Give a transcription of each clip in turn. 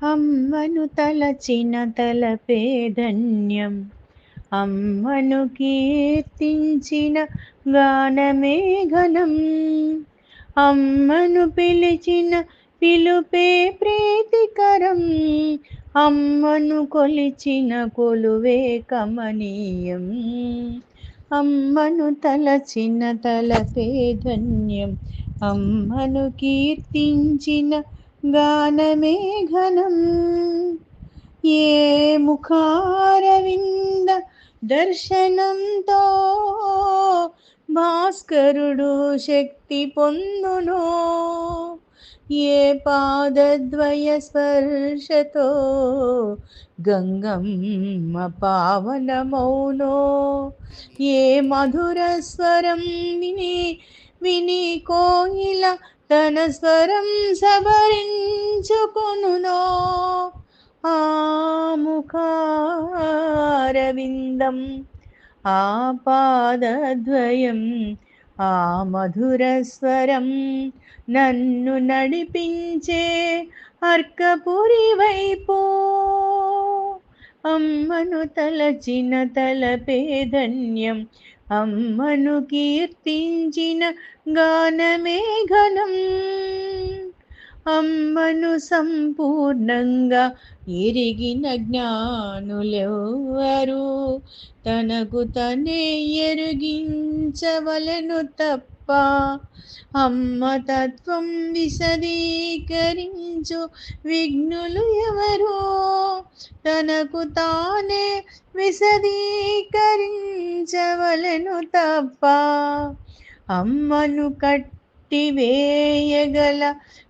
అమ్మను తలచిన తలపే ధన్యం అమ్మను కీర్తించిన గానమే ఘనం. అమ్మను పిలిచిన పిలుపే ప్రీతికరం. అమ్మను కొలిచిన కొలువే కమనీయం. అమ్మను తలచిన తలపే ధన్యం అమ్మను కీర్తించిన గానమే ఘనం ఏ ముఖారవింద దర్శనంతో భాస్కరుడు శక్తి పొందునో ఏ పాదద్వయ స్పర్శతో గంగమ్మ పావనమౌనో ఏ మధుర స్వరం విని విని కోయిల తన స్వరం సబరించుకొనునో ఆ ఆ పాదద్వయం ఆ మధురస్వరం నన్ను నడిపించే అర్కపురి వైపు. అమ్మను తలచిన తలపే ధన్యం అమ్మను కీర్తించిన గానమే ఘనం. అమ్మను సంపూర్ణంగా ఎరిగిన జ్ఞానులెవ్వరు తనకు తనే ఎరిగించవలను తప్ప అమ్మ తత్వం విశదీకరించు విఘ్నులు ఎవరు తనకు తానే విశదీకరించవలను తప్ప అమ్మను కట్టివేయగల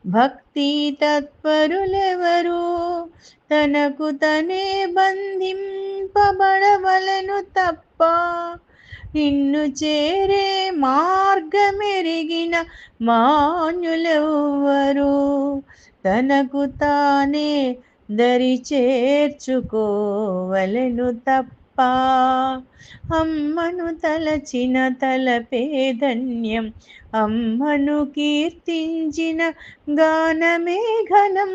భక్తి తత్పరులెవరు తనకు తనే బంధింపబడవలను తప్ప నిన్ను చేరే మార్గమెరిగిన మాన్యులెవ్వరు తనకు తానే దరి చేర్చుకోవలను తప్ప అమ్మను తలచిన తలపే పేధన్యం అమ్మను కీర్తించిన గానమే ఘనం.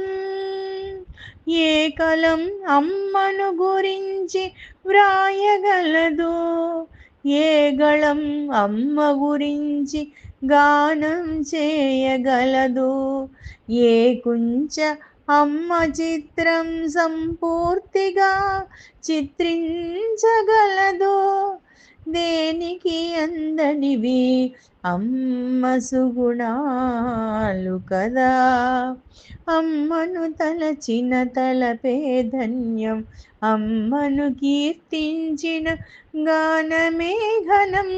ఏ కలం అమ్మను గురించి వ్రాయగలదు? ఏ గళం అమ్మ గురించి గానం చేయగలదు? ఏ కుంచ అమ్మ చిత్రం సంపూర్తిగా చిత్రించగలదు. దేనికి అందనివి? అమ్మ సుగుణాలు కదా. అమ్మను తలచిన తలపే ధన్యం. అమ్మను కీర్తించిన గానమే ఘనం.